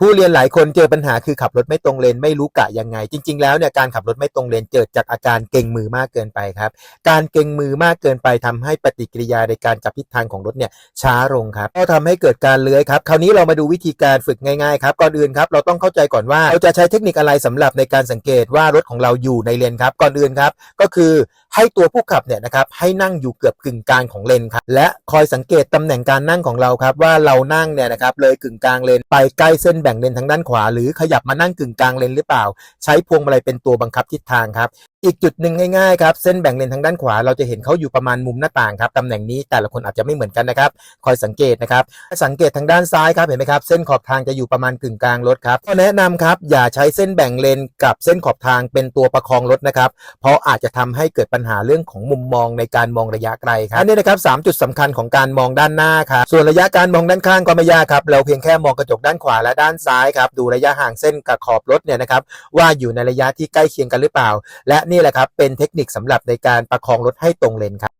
ผู้เรียนหลายคนเจอปัญหาคือขับรถไม่ตรงเลนไม่รู้กะยังไง จริง ๆ แล้วเนี่ยการขับรถไม่ตรงเลนเกิดจากอาการเกร็งมือมากเกินไปครับ การเกร็งมือมากเกินไปทำให้ปฏิกิริยาในการจับทิศทางของรถเนี่ยช้าลงครับก็ทำให้เกิดการเลื้อยครับ คราวนี้เรามาดูวิธีการฝึกง่ายๆครับก่อนอื่นครับเราต้องเข้าใจก่อนว่าเราจะใช้เทคนิคอะไรสำหรับในการสังเกตว่ารถของเราอยู่ในเลนครับ ก่อนอื่นครับ ก็คือ ให้ตัวผู้ขับเนี่ยนะครับให้นั่งอยู่เกือบกึ่งกลางของเลนครับและคอยสังเกตตำแหน่งการนั่งของเราครับว่าเรานั่งเนี่ยนะครับเลยกึ่งกลางเลนไปใกล้เส้นแบ่งเลนทางด้านขวา หรือขยับมานั่งกึ่งกลางเลนหรือเปล่า ใช้พวงมาลัยเป็นตัวบังคับทิศทางครับ อีกจุดหนึ่งง่ายๆครับเส้นแบ่งเลนทางด้านขวา เราจะเห็นเขาอยู่ประมาณมุมหน้าต่างครับตำแหน่งนี้แต่ละคนอาจจะไม่เหมือนกันนะครับ คอยสังเกตนะครับ สังเกตทางด้านซ้ายครับเห็นไหมครับ เส้นขอบทางจะอยู่ประมาณกึ่งกลางรถครับก็แนะนำครับอย่าใช้เส้นแบ่งเลนกับเส้นขอบทางเป็นตัวประคองรถนะครับ เพราะอาจจะทำให้เกิดปัญหาเรื่องของมุมมองในการมองระยะไกลครับอันนี้นะครับสามจุดสำคัญของการมองด้านหน้าครับส่วนระยะการมองด้านข้างก็ไม่ยากครับเราเพียงแค่มองกระจกด้านขวาและด้านซ้ายครับดูระยะห่างเส้นกับขอบรถเนี่ยนะครับว่าอยู่ในระยะที่ใกล้เคียงกันหรือเปล่า และนนี่แหละครับเป็นเทคนิคสำหรับในการประคองรถให้ตรงเลนครับ